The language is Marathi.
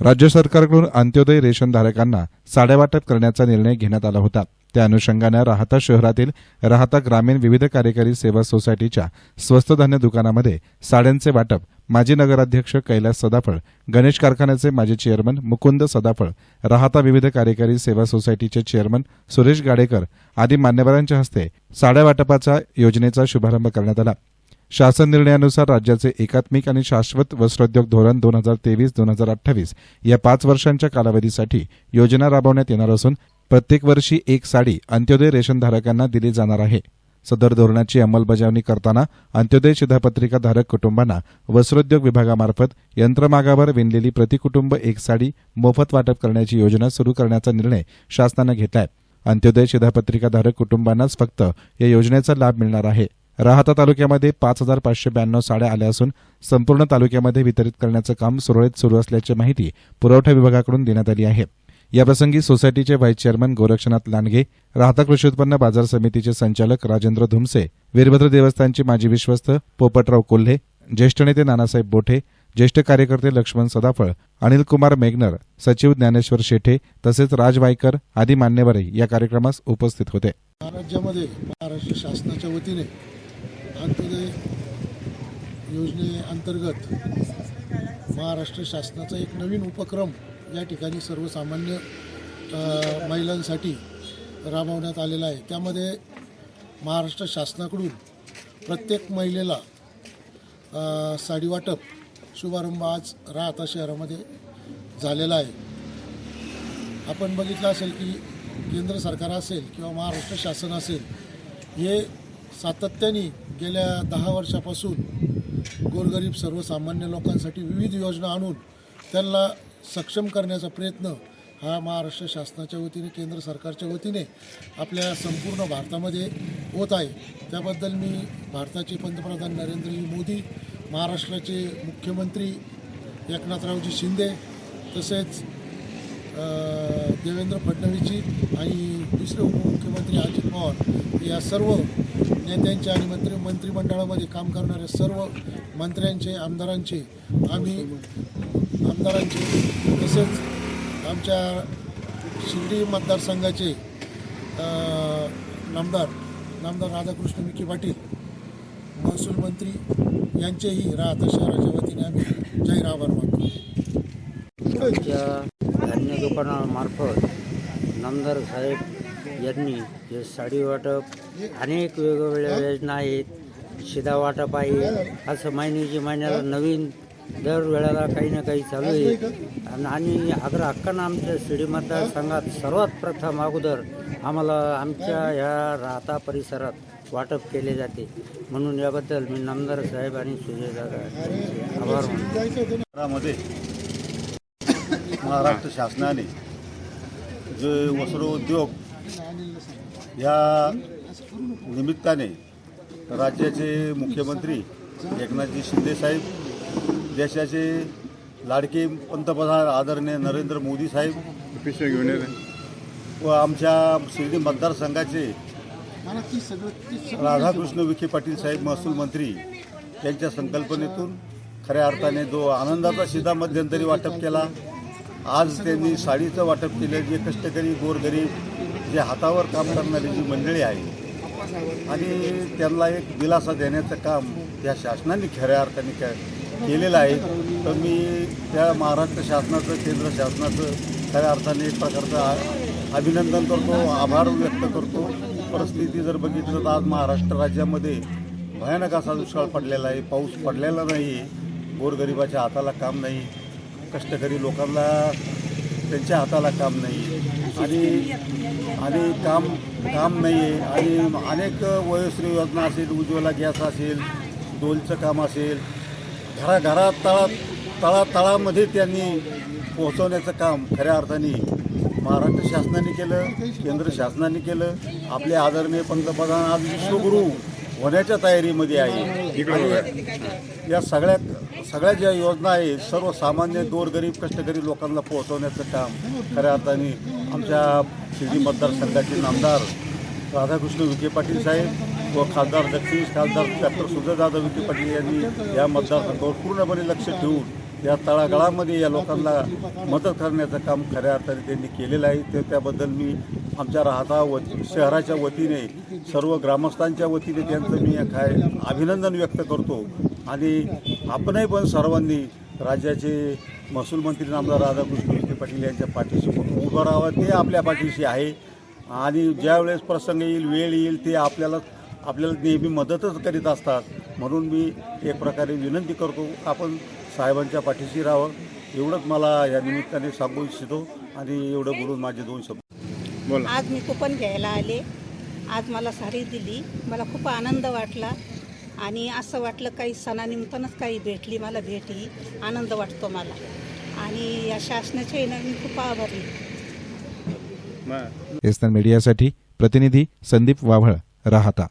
राज्य सरकारकडून अंत्योदय रेशनधारकांना साडेवाटप करण्याचा निर्णय घेण्यात आला होता. त्या अनुषंगानं राहता शहरातील राहता ग्रामीण विविध कार्यकारी सेवा सोसायटीच्या स्वस्त धान्य दुकानामध्ये साड्यांचे वाटप माजी नगराध्यक्ष कैलास सदाफळ गणेश कारखान्याचे माजी चेअरमन मुकुंद सदाफळ राहता विविध कार्यकारी सेवा सोसायटीचे चेअरमन सुरेश गाडेकर आदी मान्यवरांच्या हस्ते साड्या वाटपाचा योजनेचा शुभारंभ करण्यात आला. शासन निर्णयानुसार राज्याचे एकात्मिक आणि शाश्वत वस्त्रोद्योग धोरण दोन हजार तेवीस दोन हजार अठ्ठावीस या पाच वर्षांच्या कालावधीसाठी योजना राबवण्यात येणार असून प्रत्येक वर्षी एक साडी अंत्योदय रेशनधारकांना दिली जाणार आहे. सदर धोरणाची अंमलबजावणी करताना अंत्योदय शिधापत्रिका धारक कुटुंबांना वस्त्रोद्योग विभागामार्फत यंत्रमागावर विणलेली प्रतिकुटुंब एक साडी मोफत वाटप करण्याची योजना सुरू करण्याचा निर्णय शासनानं घेतलाय. अंत्योदय शिधापत्रिका धारक कुटुंबांनाच फक्त या योजनेचा लाभ मिळणार आहे. राहता तालुक्यामध्ये पाच हजार पाचशे ब्याण्णव साड्या आल्या असून संपूर्ण तालुक्यामध्ये वितरित करण्याचं काम सुरळीत सुरू असल्याची माहिती पुरवठा विभागाकडून देण्यात आली आहे. याप्रसंगी सोसायटीचे व्हाईस चेअरमन गोरक्षनाथ लांडगे राहता कृषी उत्पन्न बाजार समितीचे संचालक राजेंद्र धुमसे वीरभद्र देवस्थानचे माजी विश्वस्त पोपटराव कोल्हे ज्येष्ठ नेते नानासाहेब बोठे ज्येष्ठ कार्यकर्ते लक्ष्मण सदाफळ अनिल कुमार मेघनर सचिव ज्ञानेश्वर शेठे तसेच राज वायकर आदी मान्यवरही या कार्यक्रमास उपस्थित होते. राज्यामध्ये महाराष्ट्र शासनाच्या वतीने अंत्योदय योजनेअंतर्गत महाराष्ट्र शासनाचा एक नवीन उपक्रम या ठिकाणी सर्वसामान्य महिलांसाठी राबवण्यात आलेला आहे. त्यामध्ये महाराष्ट्र शासनाकडून प्रत्येक महिलेला साडीवाटप शुभारंभ आज राहता शहरामध्ये झालेला आहे. आपण बघितलं असेल की केंद्र सरकार असेल किंवा महाराष्ट्र शासन असेल हे सातत्याने गेल्या दहा वर्षापासून गोरगरीब सर्वसामान्य लोकांसाठी विविध योजना आणून त्यांना सक्षम करण्याचा प्रयत्न हा महाराष्ट्र शासनाच्या वतीने केंद्र सरकारच्या वतीने आपल्या संपूर्ण भारतामध्ये होत आहे. त्याबद्दल मी भारताचे पंतप्रधान नरेंद्रजी मोदी महाराष्ट्राचे मुख्यमंत्री एकनाथरावजी शिंदे तसेच देवेंद्र फडणवीसजी आणि दुसरे उपमुख्यमंत्री अजित पवार या सर्व नेत्यांचे आणि मंत्री मंत्रिमंडळामध्ये काम करणाऱ्या सर्व मंत्र्यांचे आमदारांचे आम्ही आमदारांचे तसेच आमच्या शिर्डी मतदारसंघाचे नामदार नामदार राधाकृष्ण विखे पाटील महसूल मंत्री यांचेही राहता शहराच्या वतीने आम्ही जाहीर आभार मानतो. आमच्या धान्य दुकानामार्फत नामदार साहेब यांनी जे साडी वाटप अनेक वेगवेगळ्या योजना आहेत शिदा वाटप आहे असं महिन्याची महिन्याला नवीन दर वेळेला काही ना काही चालू आहे. आणि- आणि हक्कानं आमच्या शिडी मतदारसंघात सर्वात प्रथम अगोदर आम्हाला आमच्या ह्या राहता परिसरात वाटप केले जाते. म्हणून याबद्दल मी नामदार साहेब आणि सुजयदादा यांचे आभार मानतो शहरामध्ये महाराष्ट्र शासनाने जे वस्त्रोद्योग या निमित्ताने राज्याचे मुख्यमंत्री एकनाथजी शिंदेसाहेब देशाचे लाडके पंतप्रधान आदरणीय नरेंद्र मोदी साहेब व आमच्या शिर्डी मतदारसंघाचे राधाकृष्ण विखे पाटील साहेब महसूल मंत्री यांच्या संकल्पनेतून खऱ्या अर्थाने जो आनंदाचा शिधा मध्यंतरी वाटप केला आज त्यांनी साडीचं वाटप केलं जे कष्टकरी गोरगरीब जे हातावर काम करणारी जी मंडळी आहे आणि त्यांना एक दिलासा देण्याचं काम या शासनाने खऱ्या अर्थाने के केलेलं आहे. तर मी त्या महाराष्ट्र शासनाचं केंद्र शासनाचं खऱ्या अर्थाने एक प्रकारचं अभिनंदन करतो आभार व्यक्त करतो. परिस्थिती जर बघितलं तर आज महाराष्ट्र राज्यामध्ये भयानक असा दुष्काळ पडलेला आहे. पाऊस पडलेला नाही गोरगरिबाच्या हाताला काम नाही. कष्टकरी लोकांना त्यांच्या हाताला काम नाही. आणि आणि काम काम नाही आहे आणि अनेक वयोश्री योजना असेल उज्ज्वला गॅस असेल डोलचं काम असेल घराघरात तळा तळा तळामध्ये त्यांनी पोहोचवण्याचं काम खऱ्या अर्थाने महाराष्ट्र शासनाने केलं केंद्र शासनाने केलं. आपले आदरणीय पंतप्रधान आज विश्वगुरू होण्याच्या तयारीमध्ये आहे. या सगळ्या सगळ्या ज्या योजना आहेत सर्वसामान्य गोरगरीब कष्टकरी लोकांना पोहोचवण्याचं काम खऱ्या अर्थाने आमच्या शिर्डी मतदारसंघाचे नामदार राधाकृष्ण विखे पाटील साहेब व खासदार दक्षिण खासदार डॉक्टर सुजयदादा विखे पाटील यांनी या मतदारसंघावर पूर्णपणे लक्ष ठेवून या तळागाळामध्ये या लोकांना मदत करण्याचं काम खऱ्या अर्थाने त्यांनी केलेलं आहे. ते त्याबद्दल मी आमच्या राहता व शहराच्या वतीने सर्व ग्रामस्थांच्या वतीने त्यांचं मी काय अभिनंदन व्यक्त करतो. आणि आपणही पण सर्वांनी राज्याचे महसूल मंत्री आमदार राधाकृष्ण विखे पाटील यांच्या पाठीशी उभं राहावं ते आपल्या पाठीशी आहे. आणि ज्यावेळेस प्रसंग येईल वेळ येईल ते आपल्याला आपल्याला नेहमी मदतच करीत असतात. म्हणून मी एक प्रकारे विनंती करतो आपण साहेबांच्या पाठीशी राहावं. एवढंच मला या निमित्ताने सांगू इच्छितो. आणि एवढं बोलून माझे दोन शब्द आज मी कुपन घ्यायला आले. आज मला साडी दिली. मला खूप आनंद वाटला. आणि असं वाटलं काही सणानिमित्तानंच काही भेटली मला भेट. ही आनंद वाटतो मला. आणि या शासनाच्या येणं मी खूप आभारी मीडियासाठी प्रतिनिधी संदीप वाव्हळ राहता.